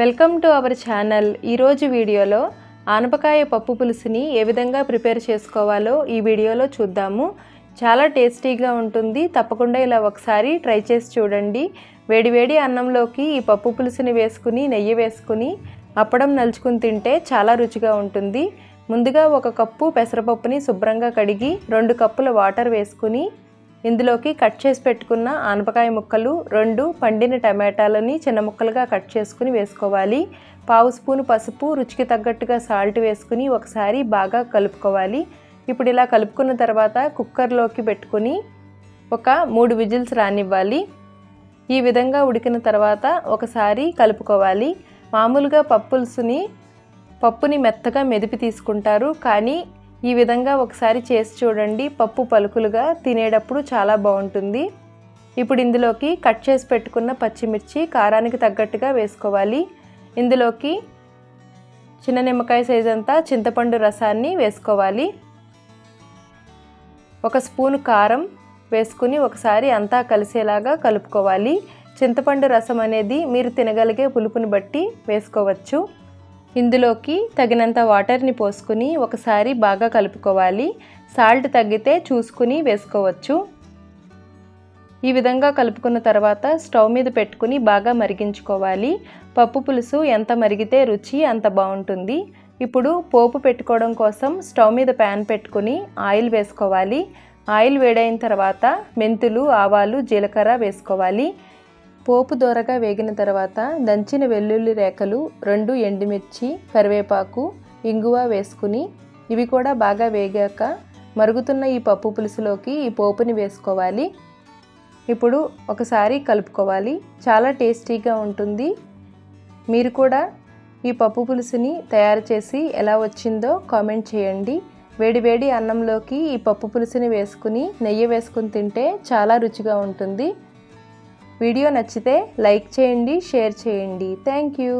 Welcome to our channel. ఈరోజు వీడియోలో ఆనపకాయ పప్పు పులుసుని ఏ విధంగా ప్రిపేర్ చేసుకోవాలో ఈ వీడియోలో చూద్దాము. చాలా టేస్టీగా ఉంటుంది. తప్పకుండా ఇలా ఒకసారి ట్రై చేసి చూడండి. వేడివేడి అన్నంలోకి ఈ పప్పు పులుసుని వేసుకుని నెయ్యి వేసుకుని అప్పడం నలుచుకుని తింటే చాలా రుచిగా ఉంటుంది. ముందుగా ఒక కప్పు పెసరపప్పుని శుభ్రంగా కడిగి రెండు కప్పుల వాటర్ వేసుకుని ఇందులోకి కట్ చేసి పెట్టుకున్న ఆనపకాయ ముక్కలు రెండు పండిన టమాటాలని చిన్న ముక్కలుగా కట్ చేసుకుని వేసుకోవాలి. పావు స్పూను పసుపు రుచికి తగ్గట్టుగా సాల్ట్ వేసుకుని ఒకసారి బాగా కలుపుకోవాలి. ఇప్పుడు ఇలా కలుపుకున్న తర్వాత కుక్కర్లోకి పెట్టుకుని ఒక మూడు విజిల్స్ రానివ్వాలి. ఈ విధంగా ఉడికిన తర్వాత ఒకసారి కలుపుకోవాలి. మామూలుగా పప్పులుసుని పప్పుని మెత్తగా మెదిపి తీసుకుంటారు కానీ ఈ విధంగా ఒకసారి చేసి చూడండి. పప్పు పలుకులుగా తినేటప్పుడు చాలా బాగుంటుంది. ఇప్పుడు ఇందులోకి కట్ చేసి పెట్టుకున్న పచ్చిమిర్చి కారానికి తగ్గట్టుగా వేసుకోవాలి. ఇందులోకి చిన్న నిమ్మకాయ సైజ్ అంతా చింతపండు రసాన్ని వేసుకోవాలి. ఒక స్పూన్ కారం వేసుకుని ఒకసారి అంతా కలిసేలాగా కలుపుకోవాలి. చింతపండు రసం అనేది మీరు తినగలిగే పులుపుని బట్టి వేసుకోవచ్చు. ఇందులోకి తగినంత వాటర్ని పోసుకుని ఒకసారి బాగా కలుపుకోవాలి. సాల్ట్ తగ్గితే చూసుకుని వేసుకోవచ్చు. ఈ విధంగా కలుపుకున్న తర్వాత స్టవ్ మీద పెట్టుకుని బాగా మరిగించుకోవాలి. పప్పు పులుసు ఎంత మరిగితే రుచి అంత బాగుంటుంది. ఇప్పుడు పోపు పెట్టుకోవడం కోసం స్టవ్ మీద ప్యాన్ పెట్టుకుని ఆయిల్ వేసుకోవాలి. ఆయిల్ వేడైన తర్వాత మెంతులు ఆవాలు జీలకర్ర వేసుకోవాలి. పోపు దోరగా వేగిన తర్వాత దంచిన వెల్లుల్లి రేఖలు రెండు ఎండుమిర్చి కరివేపాకు ఇంగువ వేసుకుని ఇవి కూడా బాగా వేగాక మరుగుతున్న ఈ పప్పు పులుసులోకి ఈ పోపుని వేసుకోవాలి. ఇప్పుడు ఒకసారి కలుపుకోవాలి. చాలా టేస్టీగా ఉంటుంది. మీరు కూడా ఈ పప్పు పులుసుని తయారు చేసి ఎలా వచ్చిందో కామెంట్ చేయండి. వేడి వేడి అన్నంలోకి ఈ పప్పు పులుసుని వేసుకుని నెయ్యి వేసుకుని తింటే చాలా రుచిగా ఉంటుంది. వీడియో నచ్చితే లైక్ చేయండి షేర్ చేయండి. Thank you.